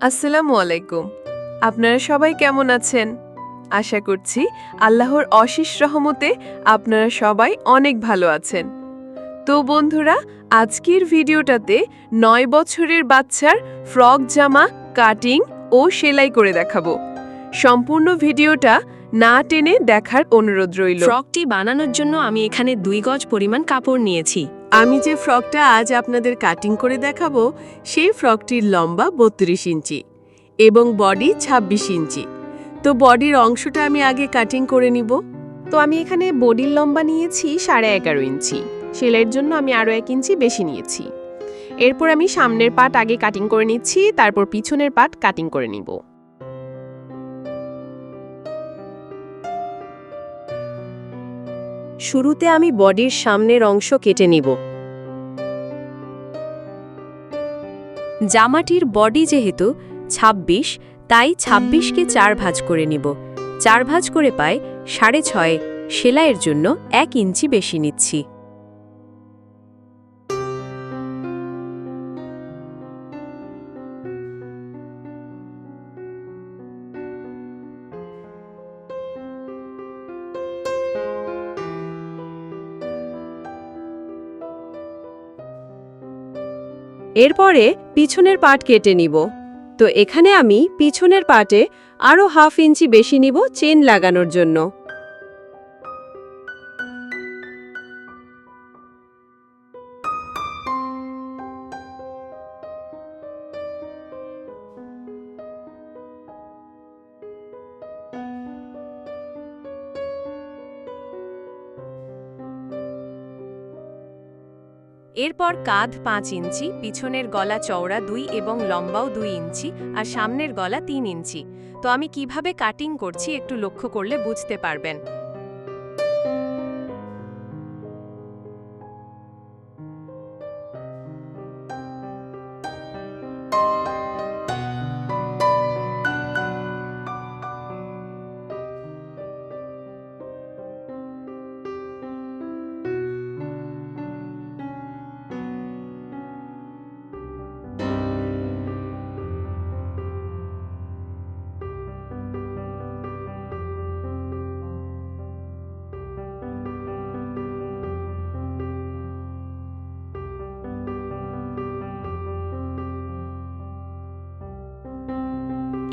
আসসালামু আলাইকুম। আপনারা সবাই কেমন আছেন? আশা করছি আল্লাহর অশিস রহমতে আপনারা সবাই অনেক ভালো আছেন। তো বন্ধুরা, আজকের ভিডিওটাতে নয় বছরের বাচ্চার ফ্রক, জামা, কাটিং ও সেলাই করে দেখাবো। সম্পূর্ণ ভিডিওটা না টেনে দেখার অনুরোধ রইল। ফ্রকটি বানানোর জন্য আমি এখানে দুই গজ পরিমাণ কাপড় নিয়েছি। আমি যে ফ্রকটা আজ আপনাদের কাটিং করে দেখাবো, সেই ফ্রকটির লম্বা বত্রিশ ইঞ্চি এবং বডি ২৬ ইঞ্চি। তো বডির অংশটা আমি আগে কাটিং করে নিব। তো আমি এখানে বডির লম্বা নিয়েছি সাড়ে এগারো ইঞ্চি। সেলাইয়ের জন্য আমি আরও এক ইঞ্চি বেশি নিয়েছি। এরপর আমি সামনের পাট আগে কাটিং করে নিচ্ছি, তারপর পিছনের পাট কাটিং করে নিব। শুরুতে আমি বডির সামনের অংশ কেটে নিব। জামাটির বডি যেহেতু ২৬ তাই ২৬কে চার ভাজ করে নিব। চার ভাজ করে পায় সাড়ে ছয়, সেলাইয়ের জন্য এক ইঞ্চি বেশি নিচ্ছি। এরপরে পিছনের পাট কেটে নিব। তো এখানে আমি পিছনের পাটে আরও হাফ ইঞ্চি বেশি নিব চেন লাগানোর জন্য। এরপর কাঁধ পাঁচ ইঞ্চি, পিছনের গলা চওড়া দুই এবং লম্বাও দুই ইঞ্চি আর সামনের গলা তিন ইঞ্চি। তো আমি কীভাবে কাটিং করছি একটু লক্ষ্য করলে বুঝতে পারবেন।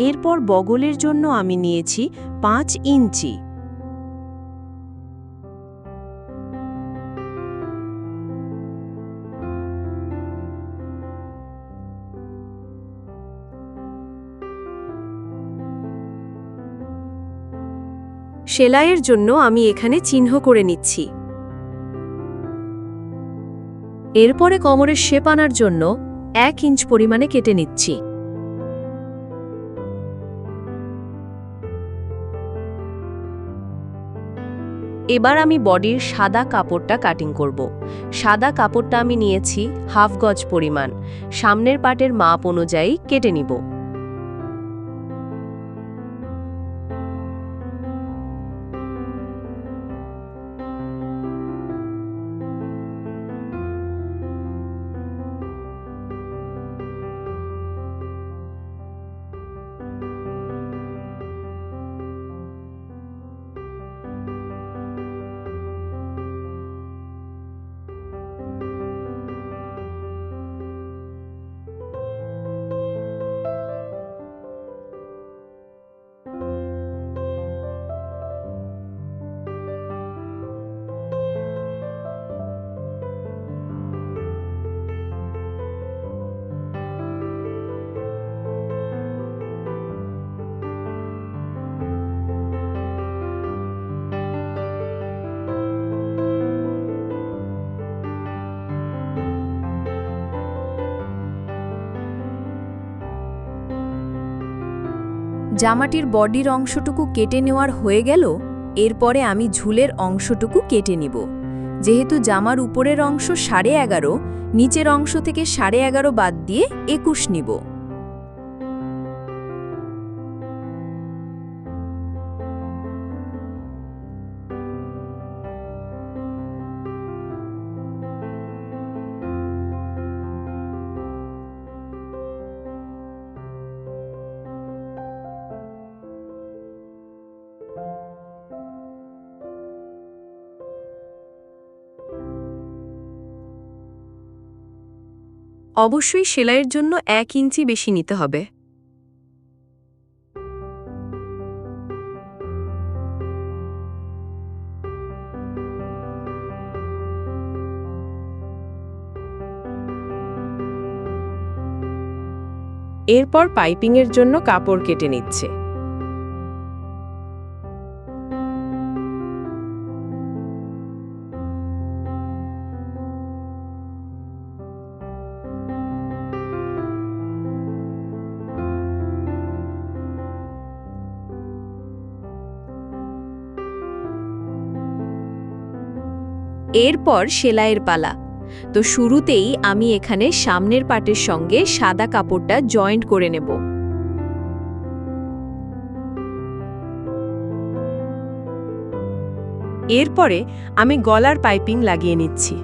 এরপর বগলের জন্য আমি নিয়েছি পাঁচ ইঞ্চি। সেলাইয়ের জন্য আমি এখানে চিহ্ন করে নিচ্ছি। এরপরে কোমরের শেপ আনার জন্য এক ইঞ্চ পরিমাণে কেটে নিচ্ছি। এবার আমি বডির সাদা কাপড়টা কাটিং করব। সাদা কাপড়টা আমি নিয়েছি হাফ গজ পরিমাণ। সামনের পাটের মাপ অনুযায়ী কেটে নিব। জামাটির বডির অংশটুকু কেটে নেওয়ার হয়ে গেল, এরপরে আমি ঝুলের অংশটুকু কেটে নিব। যেহেতু জামার উপরের অংশ সাড়ে এগারো, নিচের অংশ থেকে সাড়ে এগারো বাদ দিয়ে একুশ নিব। অবশ্যই সেলাইয়ের জন্য এক ইঞ্চি বেশি নিতে হবে। এরপর পাইপিংয়ের জন্য কাপড় কেটে নিচ্ছে। এরপর সেলাইয়ের পালা। তো শুরুতেই আমি এখানে সামনের পাটের সঙ্গে সাদা কাপড়টা জয়েন্ট করে নেব। এরপরে আমি গলার পাইপিং লাগিয়ে নিচ্ছি।